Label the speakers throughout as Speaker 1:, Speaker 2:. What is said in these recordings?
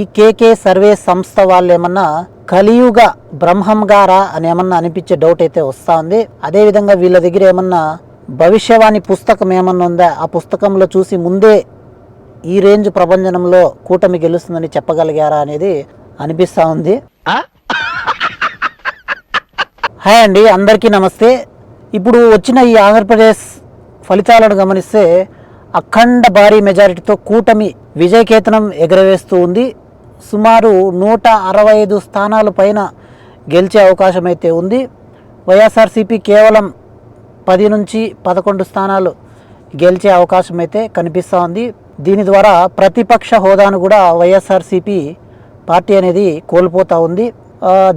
Speaker 1: ఈ KK survey సంస్థ వాళ్ళు ఏమన్నా కలియుగ బ్రహ్మం గారా అని ఏమన్నా అనిపించే డౌట్ అయితే వస్తా ఉంది. అదే విధంగా వీళ్ళ దగ్గర ఏమన్నా భవిష్యవాణి పుస్తకం ఏమన్నా ఉందా? ఆ పుస్తకంలో చూసి ముందే ఈ రేంజ్ ప్రభంజనంలో కూటమి గెలుస్తుందని చెప్పగలిగారా అనేది అనిపిస్తా ఉంది. హాయ్ అండి అందరికీ నమస్తే. ఇప్పుడు వచ్చిన ఈ ఆంధ్రప్రదేశ్ ఫలితాలను గమనిస్తే అఖండ భారీ మెజారిటీతో కూటమి విజయకేతనం ఎగరవేస్తూ ఉంది. సుమారు నూట అరవై ఐదు స్థానాల పైన గెలిచే అవకాశం అయితే ఉంది. వైఎస్ఆర్సీపీ కేవలం పది నుంచి పదకొండు స్థానాలు గెలిచే అవకాశం అయితే కనిపిస్తూ ఉంది. దీని ద్వారా ప్రతిపక్ష హోదాను కూడా వైఎస్ఆర్సీపీ పార్టీ అనేది కోల్పోతూ ఉంది.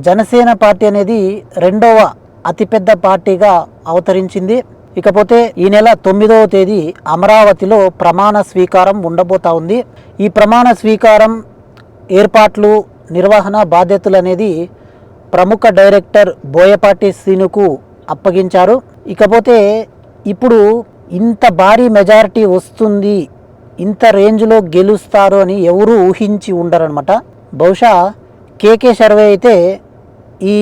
Speaker 1: జనసేన పార్టీ అనేది రెండవ అతిపెద్ద పార్టీగా అవతరించింది. ఇకపోతే ఈ నెల తొమ్మిదవ తేదీ అమరావతిలో ప్రమాణ స్వీకారం ఉండబోతా ఉంది. ఈ ప్రమాణ స్వీకారం ఏర్పాట్లు నిర్వహణ బాధ్యతలు అనేది ప్రముఖ డైరెక్టర్ బోయపాటి శ్రీనుకు అప్పగించారు. ఇకపోతే ఇప్పుడు ఇంత భారీ మెజారిటీ వస్తుంది ఇంత రేంజ్లో గెలుస్తారు అని ఎవరూ ఊహించి ఉండరనమాట బహుశా కేకే సర్వే అయితే ఈ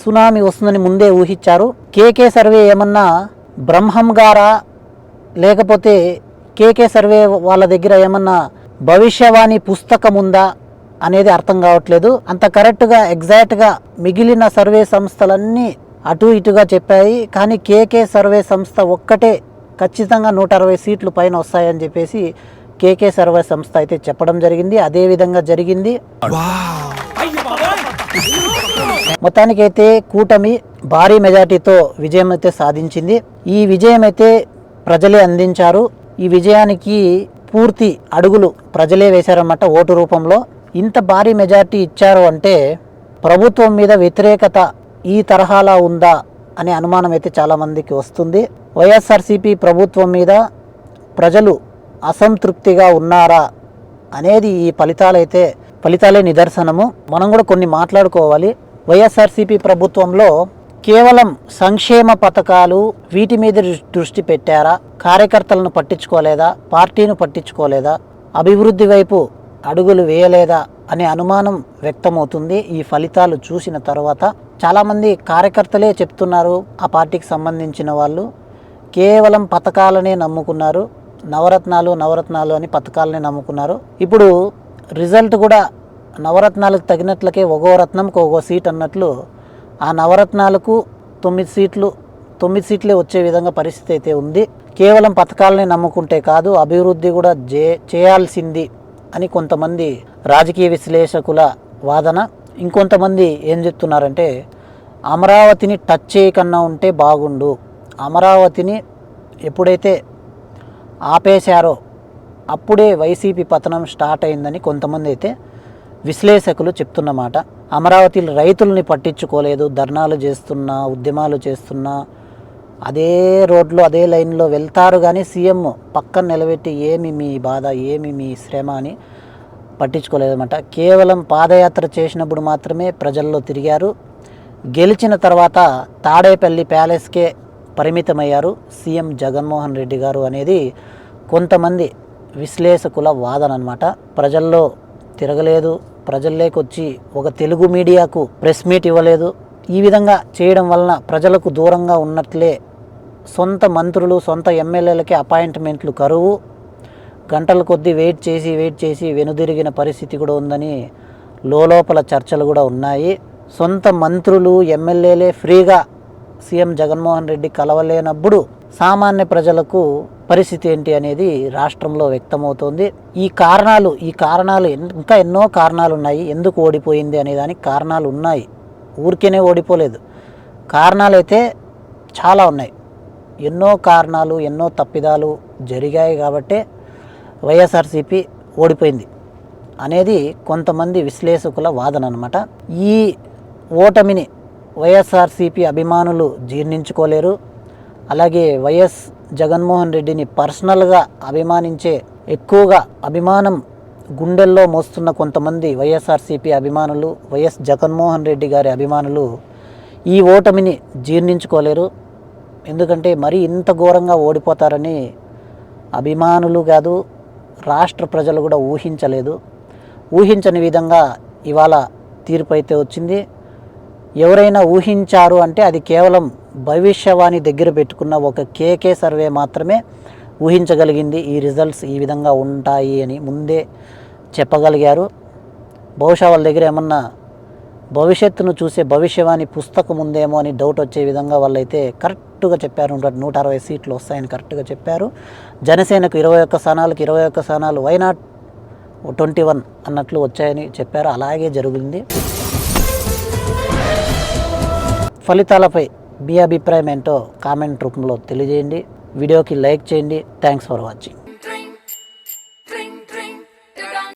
Speaker 1: సునామీ వస్తుందని ముందే ఊహించారు. కేకే సర్వే ఏమన్నా బ్రహ్మం గారా? లేకపోతే కేకే సర్వే వాళ్ళ దగ్గర ఏమన్నా భవిష్యవాణి పుస్తకం ఉందా అనేది అర్థం కావట్లేదు. అంత కరెక్ట్గా ఎగ్జాక్ట్గా మిగిలిన సర్వే సంస్థలన్నీ అటు ఇటుగా చెప్పాయి. కానీ కేకే సర్వే సంస్థ ఒక్కటే ఖచ్చితంగా నూట అరవై సీట్లు పైన వస్తాయని చెప్పేసి కేకే సర్వే సంస్థ అయితే చెప్పడం జరిగింది. అదే విధంగా జరిగింది. మొత్తానికైతే కూటమి భారీ మెజార్టీతో విజయం అయితే సాధించింది. ఈ విజయం అయితే ప్రజలే అందించారు. ఈ విజయానికి పూర్తి అడుగులు ప్రజలే వేశారన్నమాట ఓటు రూపంలో. ఇంత భారీ మెజార్టీ ఇచ్చారు అంటే ప్రభుత్వం మీద వ్యతిరేకత ఈ తరహాలా ఉందా అనే అనుమానం అయితే చాలామందికి వస్తుంది. వైఎస్ఆర్సీపీ ప్రభుత్వం మీద ప్రజలు అసంతృప్తిగా ఉన్నారా అనేది ఈ ఫలితాలైతే ఫలితాలే నిదర్శనము. మనం కూడా కొన్ని మాట్లాడుకోవాలి. వైఎస్ఆర్సీపీ ప్రభుత్వంలో కేవలం సంక్షేమ పథకాలు వీటి మీద దృష్టి పెట్టారా? కార్యకర్తలను పట్టించుకోలేదా? పార్టీని పట్టించుకోలేదా? అభివృద్ధి వైపు అడుగులు వేయలేదా? అనే అనుమానం వ్యక్తమవుతుంది. ఈ ఫలితాలు చూసిన తర్వాత చాలామంది కార్యకర్తలే చెప్తున్నారు ఆ పార్టీకి సంబంధించిన వాళ్ళు. కేవలం పథకాలనే నమ్ముకున్నారు. నవరత్నాలు నవరత్నాలు అని పథకాలనే నమ్ముకున్నారు. ఇప్పుడు రిజల్ట్ కూడా నవరత్నాలకు తగినట్లకే ఒగో రత్నంకి ఒక్కో సీట్ అన్నట్లు ఆ నవరత్నాలకు తొమ్మిది సీట్లు తొమ్మిది సీట్లే వచ్చే విధంగా పరిస్థితి అయితే ఉంది. కేవలం పథకాలనే నమ్ముకుంటే కాదు అభివృద్ధి కూడా జే చేయాల్సింది అని కొంతమంది రాజకీయ విశ్లేషకుల వాదన. ఇంకొంతమంది ఏం చెప్తున్నారంటే అమరావతిని టచ్ చేయకన్నా ఉంటే బాగుండు. అమరావతిని ఎప్పుడైతే ఆపేశారో అప్పుడే వైసీపీ పతనం స్టార్ట్ అయిందని కొంతమంది అయితే విశ్లేషకులు చెప్తున్నమాట అమరావతి రైతుల్ని పట్టించుకోలేదు ధర్నాలు చేస్తున్నా ఉద్యమాలు చేస్తున్నా అదే రోడ్లో అదే లైన్లో వెళ్తారు కానీ సీఎం పక్కన నిలబెట్టి ఏమి మీ బాధ ఏమి మీ శ్రమ అని పట్టించుకోలేదన్నమాట. కేవలం పాదయాత్ర చేసినప్పుడు మాత్రమే ప్రజల్లో తిరిగారు. గెలిచిన తర్వాత తాడేపల్లి ప్యాలెస్కే పరిమితమయ్యారు సీఎం జగన్మోహన్ రెడ్డి గారు అనేది కొంతమంది విశ్లేషకుల వాదన అనమాట ప్రజల్లో తిరగలేదు. ప్రజల్లోకొచ్చి ఒక తెలుగు మీడియాకు ప్రెస్ మీట్ ఇవ్వలేదు. ఈ విధంగా చేయడం వలన ప్రజలకు దూరంగా ఉన్నట్లే సొంత మంత్రులు సొంత ఎమ్మెల్యేలకి అపాయింట్మెంట్లు కరువు. గంటల కొద్దీ వెయిట్ చేసి వెయిట్ చేసి వెనుదిరిగిన పరిస్థితి కూడా ఉందని లోపల చర్చలు కూడా ఉన్నాయి. సొంత మంత్రులు ఎమ్మెల్యేలే ఫ్రీగా సీఎం జగన్మోహన్ రెడ్డి కలవలేనప్పుడు సామాన్య ప్రజలకు పరిస్థితి ఏంటి అనేది రాష్ట్రంలో వ్యక్తమవుతోంది. ఈ కారణాలు ఈ కారణాలు ఇంకా ఎన్నో కారణాలు ఉన్నాయి ఎందుకు ఓడిపోయింది అనే దానికి కారణాలు ఉన్నాయి ఊరికేనే ఓడిపోలేదు. కారణాలు అయితే చాలా ఉన్నాయి. ఎన్నో కారణాలు ఎన్నో తప్పిదాలు జరిగాయి కాబట్టే వైఎస్ఆర్సీపీ ఓడిపోయింది అనేది కొంతమంది విశ్లేషకుల వాదన అనమాట ఈ ఓటమిని వైఎస్ఆర్సీపీ అభిమానులు జీర్ణించుకోలేరు. అలాగే వైఎస్ జగన్మోహన్ రెడ్డిని పర్సనల్గా అభిమానించే ఎక్కువగా అభిమానం గుండెల్లో మోస్తున్న కొంతమంది వైఎస్ఆర్సీపీ అభిమానులు వైఎస్ జగన్మోహన్ రెడ్డి గారి అభిమానులు ఈ ఓటమిని జీర్ణించుకోలేరు. ఎందుకంటే మరీ ఇంత ఘోరంగా ఓడిపోతారని అభిమానులు కాదు రాష్ట్ర ప్రజలు కూడా ఊహించలేదు. ఊహించని విధంగా ఇవాళ తీర్పు అయితే వచ్చింది. ఎవరైనా ఊహించారు అంటే అది కేవలం భవిష్యవాణి దగ్గర పెట్టుకున్న ఒక కేకే సర్వే మాత్రమే ఊహించగలిగింది ఈ రిజల్ట్స్ ఈ విధంగా ఉంటాయి అని ముందే చెప్పగలిగారు. బహుశా వాళ్ళ దగ్గర ఏమన్నా భవిష్యత్తును చూసే భవిష్యవాణి పుస్తకం ఉందేమో అని డౌట్ వచ్చే విధంగా వాళ్ళైతే కరెక్ట్గా చెప్పారు. నూట అరవై సీట్లు వస్తాయని కరెక్ట్గా చెప్పారు. జనసేనకు ఇరవై ఒక్క స్థానాలకు ఇరవై ఒక్క స్థానాలు వైనాట్ ట్వంటీ వన్ అన్నట్లు వచ్చాయని చెప్పారు. అలాగే జరిగింది. ఫలితాలపై మీ అభిప్రాయం ఏంటో కామెంట్ రూపంలో తెలియజేయండి. వీడియోకి లైక్ చేయండి. Thanks for watching